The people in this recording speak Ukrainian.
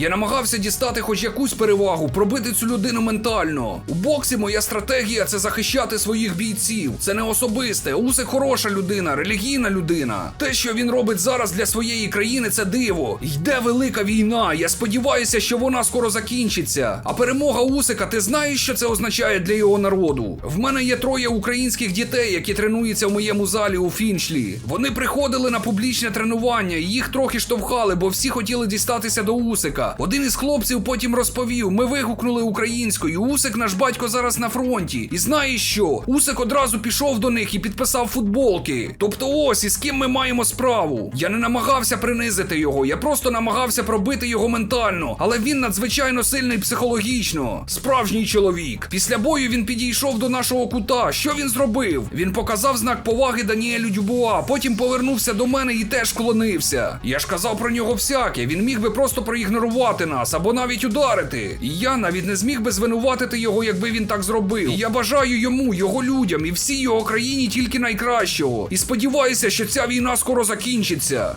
Я намагався дістати хоч якусь перевагу, пробити цю людину ментально. У боксі моя стратегія це захищати своїх бійців. Це не особисте. Усик хороша людина, релігійна людина. Те, що він робить зараз для своєї країни, це диво. Йде велика війна. Я сподіваюся, що вона скоро закінчиться. А перемога Усика, ти знаєш, що це означає для його народу? В мене є троє українських дітей, які тренуються в моєму залі у Фінчлі. Вони приходили на публічне тренування, і їх трохи штовхали, бо всі хотіли дістатися до Усика. Один із хлопців потім розповів: ми вигукнули українською. Усик наш батько зараз на фронті. І знаєш що? Усик одразу пішов до них і підписав футболки. Тобто, ось із ким ми маємо справу. Я не намагався принизити його, я просто намагався пробити його ментально, але він надзвичайно сильний психологічно. Справжній чоловік. Після бою він підійшов до нашого кута. Що він зробив? Він показав знак поваги Даніелю Дюбуа, потім повернувся до мене і теж вклонився. Я ж казав про нього всяке. Він міг би просто проігнорувати нас або навіть ударити. І я навіть не зміг би звинуватити його, якби він так зробив. Я бажаю йому, його людям і всій його країні тільки найкращого. І сподіваюся, що ця війна скоро закінчиться.